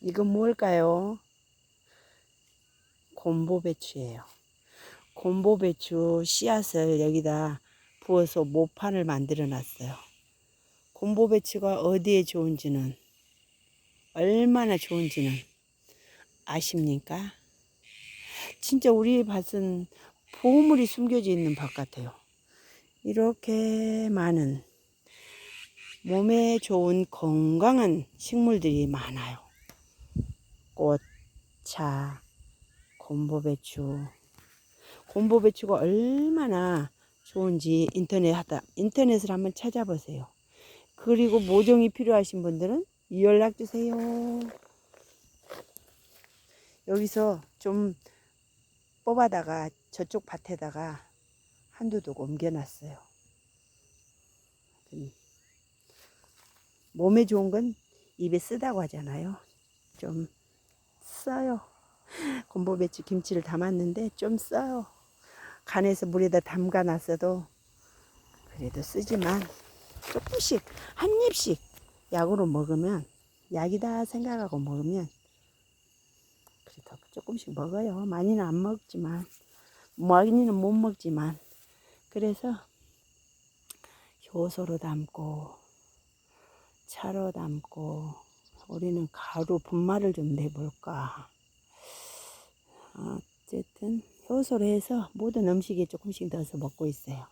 이건 뭘까요? 곰보배추예요. 곰보배추 씨앗을 여기다 부어서 모판을 만들어 놨어요. 곰보배추가 어디에 좋은지는 얼마나 좋은지는 아십니까? 진짜 우리 밭은 보물이 숨겨져 있는 밭 같아요. 이렇게 많은 몸에 좋은 건강한 식물들이 많아요. 꽃, 차, 곰보배추. 곰보배추가 얼마나 좋은지 인터넷 하다 인터넷을 한번 찾아보세요. 그리고 모종이 필요하신 분들은 연락 주세요. 여기서 좀 뽑아다가 저쪽 밭에다가 한두 독 옮겨놨어요. 음. 몸에 좋은 건 입에 쓰다고 하잖아요. 좀 써요. 곰보 배추 김치를 담았는데 좀 써요. 간에서 물에다 담가 놨어도 그래도 쓰지만 조금씩 한 입씩 약으로 먹으면 약이다 생각하고 먹으면 그래도 조금씩 먹어요. 많이는 안 먹지만 많이는 못 먹지만 그래서 효소로 담고 차로 담고 우리는 가루 분말을 좀 내볼까. 어쨌든 효소로 해서 모든 음식에 조금씩 넣어서 먹고 있어요.